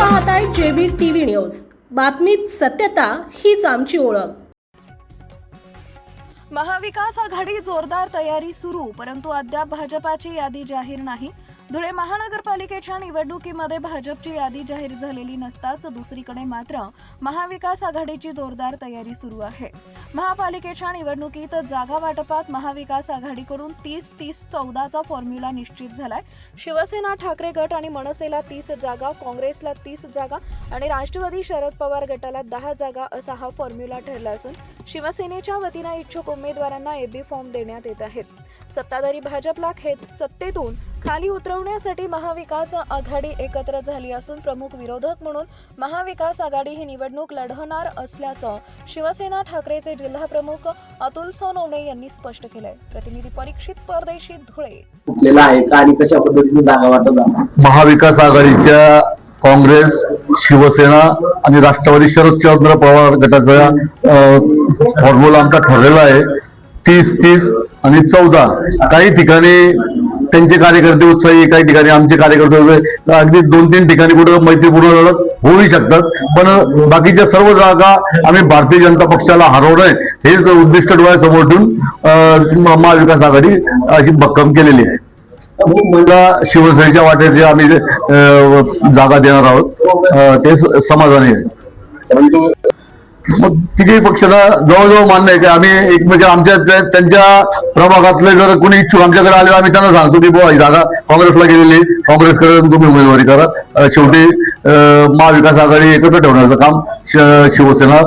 पाहताय JB TV news. बातमीत सत्यता हीच आमची ओळख. महाविकास आघाडी जोरदार तयारी सुरू परंतु अद्याप भाजपाची यादी जाहीर नाही. धुळे महानगरपालिकेच्या निवडणुकीमध्ये भाजपची यादी जाहीर झालेली नसताच दुसरीकडे मात्र महाविकास आघाडीची जोरदार तयारी सुरू आहे. महापालिकेच्या निवडणुकीत जागा वाटपात महाविकास आघाडीकडून तीस तीस चौदाचा फॉर्म्युला निश्चित झालाय. शिवसेना ठाकरे गट आणि मनसेला तीस जागा काँग्रेसला तीस जागा आणि राष्ट्रवादी शरद पवार गटाला दहा जागा असा हा फॉर्म्युला ठरला असून शिवसेनेच्या वतीनं इच्छुक उमेदवारांना एबी फॉर्म देण्यात येत आहेत. सत्ताधारी भाजपला खेत सत्तेतून खाली उतरवण्यासाठी महाविकास आघाडी एकत्र झाली असून प्रमुख विरोधक म्हणून महाविकास आघाडी ही निवडणूक लढवणार असल्याचं शिवसेना ठाकरेचे जिल्हा प्रमुख अतुल सोनवणे यांनी स्पष्ट केलंय. प्रतिनिधी परीक्षित परदेशी धुळे. फुटलेला आहे का आणि कशा पद्धतीने जागा वाटत आहे महाविकास आघाडीच्या काँग्रेस शिवसेना आणि राष्ट्रवादी शरदचंद्र पवार गटाचा फॉर्म्युला आमचा ठरलेला आहे. तीस तीस आणि चौदा. काही ठिकाणी त्यांचे कार्यकर्ते उत्साही काही ठिकाणी आमचे कार्यकर्ते अगदी दोन तीन ठिकाणी कुठं मैत्रीपूर्ण लढत होऊ शकतात. पण बाकीच्या सर्व जागा आम्ही भारतीय जनता पक्षाला हरवणं हेच उद्दिष्ट डोळ्यासमोर ठेवून महाविकास आघाडी अशी भक्कम केलेली आहे. मला शिवसेनेच्या वाट्याचे आम्ही जागा देणार आहोत. ते समाधानी आहे. परंतु मग तिघही पक्षाला जवळजवळ मान्य आहे की आम्ही एक म्हणजे आमच्या त्या- त्यांच्या प्रभागातले जर कोणी इच्छुक आमच्याकडे आले आम्ही त्यांना सांगतो की बुवा ही जागा काँग्रेसला गेलेली काँग्रेसकडे तुम्ही उमेदवारी करा. शेवटी महाविकास आघाडी एकत्र ठेवण्याचं काम शिवसेना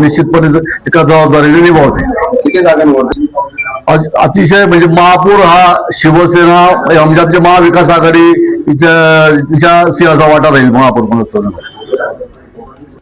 निश्चितपणे एका जबाबदारीने निभावते. अतिशय म्हणजे महापूर हा शिवसेना म्हणजे आमच्या महाविकास आघाडी तिच्या तिच्या सिंहाचा वाटा राहील महापूर म्हणून.